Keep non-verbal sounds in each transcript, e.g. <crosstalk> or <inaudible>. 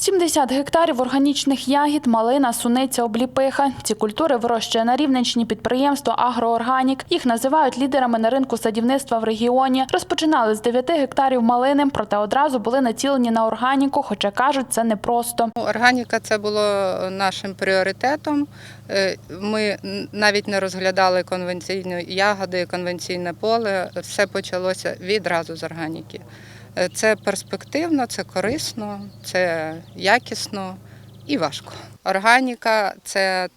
70 гектарів органічних ягід, малина, суниця, обліпиха. Ці культури вирощує на Рівненщині підприємство «Агроорганік». Їх називають лідерами на ринку садівництва в регіоні. Розпочинали з 9 гектарів малини, проте одразу були націлені на органіку, хоча кажуть, це непросто. Ну, Органіка це було нашим пріоритетом. Е, Ми навіть не розглядали конвенційні ягоди, конвенційне поле. Все почалося відразу з органіки. Е, Це перспективно, це корисно, це якісно і важко. Органіка це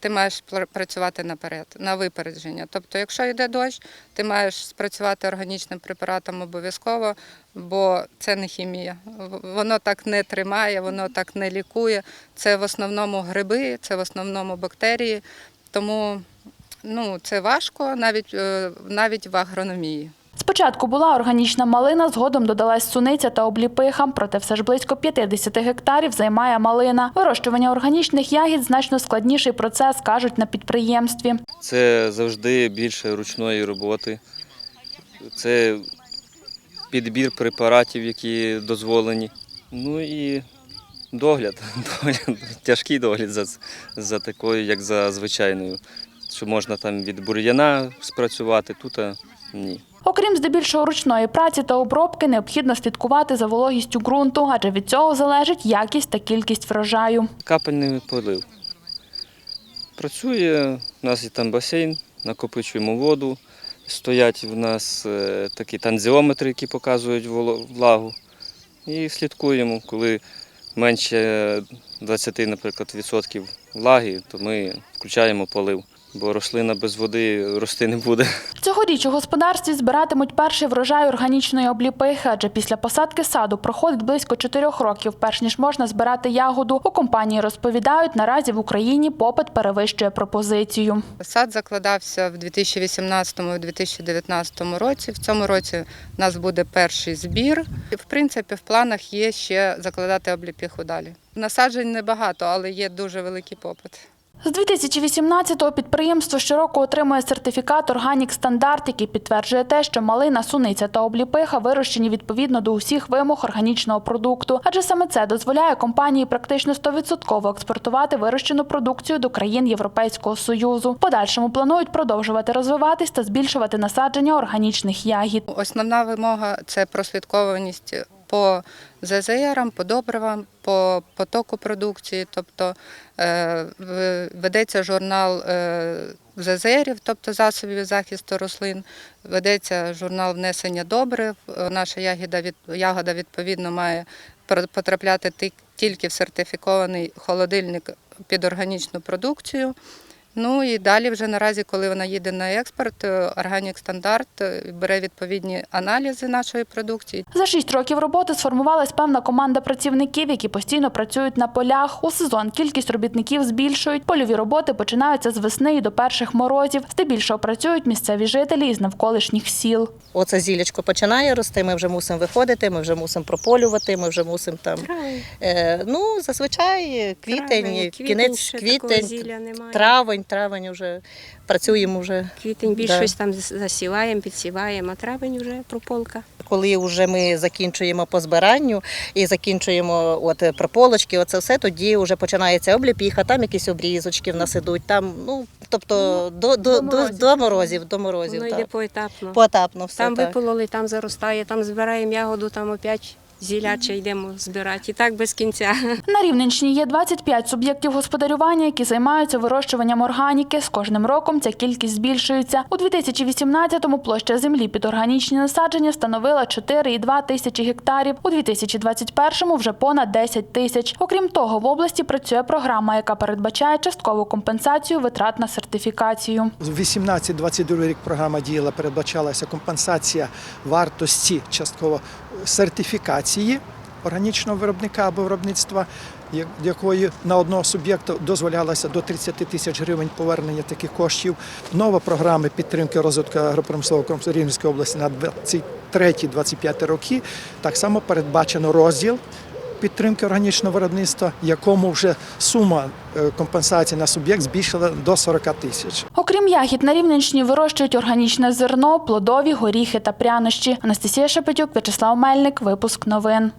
ти маєш пр- працювати наперед, на випередження. Тобто, якщо йде дощ, ти маєш спрацювати органічним препаратом обов'язково, бо це не хімія. Воно так не тримає, воно так не лікує. Це в основному гриби, це в основному бактерії. Тому ну, це важко навіть, е, навіть в агрономії. Спочатку була органічна малина, згодом додалась суниця та обліпиха, проте все ж близько 50 гектарів займає малина. Вирощування органічних ягід значно складніший процес, кажуть на підприємстві. Це завжди більше ручної роботи. Це підбір препаратів, які дозволені. Ну і догляд. <laughs> догляд тяжкий догляд за, за такою, як за звичайною. Що можна там від бур'яна спрацювати, тут ні. Окрім здебільшого ручної праці та обробки, необхідно слідкувати за вологістю ґрунту, адже від цього залежить якість та кількість врожаю. Капельний полив. Працює, у нас є там басейн, накопичуємо воду. Стоять в нас е, такі танзіометри, які показують влагу. І слідкуємо, коли менше 20, наприклад, відсотків влаги, то ми включаємо полив. Бо рослина без води рости не буде. Цьогоріч у господарстві збиратимуть перший врожай органічної обліпихи, адже після посадки саду проходить близько чотирьох років, перш ніж можна збирати ягоду. У компанії розповідають, наразі в Україні попит перевищує пропозицію. Сад закладався в 2018-2019 році. В цьому році у нас буде перший збір. В принципі, в планах є ще закладати обліпіху далі. Насаджень небагато, але є дуже великий попит. З 2018-го підприємство щороку отримує сертифікат «Органік Стандарт», який підтверджує те, що малина, суниця та обліпиха вирощені відповідно до усіх вимог органічного продукту. Адже саме це дозволяє компанії практично 100% експортувати вирощену продукцію до країн Європейського Союзу. В подальшому планують продовжувати розвиватись та збільшувати насадження органічних ягід. Основна вимога це прослідкованість по ЗЗРам, по добривам, по потоку продукції. Тобто е, ведеться журнал е, ЗЗРів, тобто засобів захисту рослин, ведеться журнал внесення добрив. Наша ягода, ягода відповідно має потрапляти тільки в сертифікований холодильник під органічну продукцію. Ну і далі вже наразі, коли вона їде на експорт, е, Органік Стандарт е, бере відповідні аналізи нашої продукції. За шість років роботи сформувалась певна команда працівників, які постійно працюють на полях. У сезон кількість робітників збільшують. Польові роботи починаються з весни і до перших морозів. Здебільшого працюють місцеві жителі із навколишніх сіл. Оце зілячко починає рости, ми вже мусимо виходити, ми вже мусимо прополювати, ми вже мусимо там. Е, ну, зазвичай квітень, Травень, кінець ще такого квітень, травень, вже працюємо вже. Квітень більш Да. щось там засіваємо, підсіваємо, а травень вже прополка. Коли вже ми закінчуємо по збиранню і закінчуємо от прополочки, оце все, тоді вже починається обліпіха, там якісь обрізочки в нас ідуть, там, ну, тобто до, до, до, морозів. до морозів, до морозів. Воно так. йде поетапно. Поетапно все там так. випололи, там заростає, там збираємо ягоду, там опять зіляче йдемо збирати. І так без кінця. <laughs> На Рівненщині є 25 суб'єктів господарювання, які займаються вирощуванням органіки. З кожним роком ця кількість збільшується. У 2018-му площа землі під органічні насадження становила 4,2 тисячі гектарів. У 2021-му вже понад 10 тисяч. Окрім того, в області працює програма, яка передбачає часткову компенсацію витрат на сертифікацію. З 18-22 рік програма діяла, передбачалася компенсація вартості частково сертифікації органічного виробника або виробництва, якої на одного суб'єкта дозволялося до 30 тисяч гривень повернення таких коштів. Нова програма підтримки розвитку агропромислового комплексу Рівненської області на 23-25 роки. Так само передбачено розділ підтримки органічного виробництва, якому вже сума е, компенсації на суб'єкт збільшила до 40 тисяч. Окрім ягід, на Рівненщині вирощують органічне зерно, плодові, горіхи та прянощі. Анастасія Шепетюк, В'ячеслав Мельник. Випуск новин.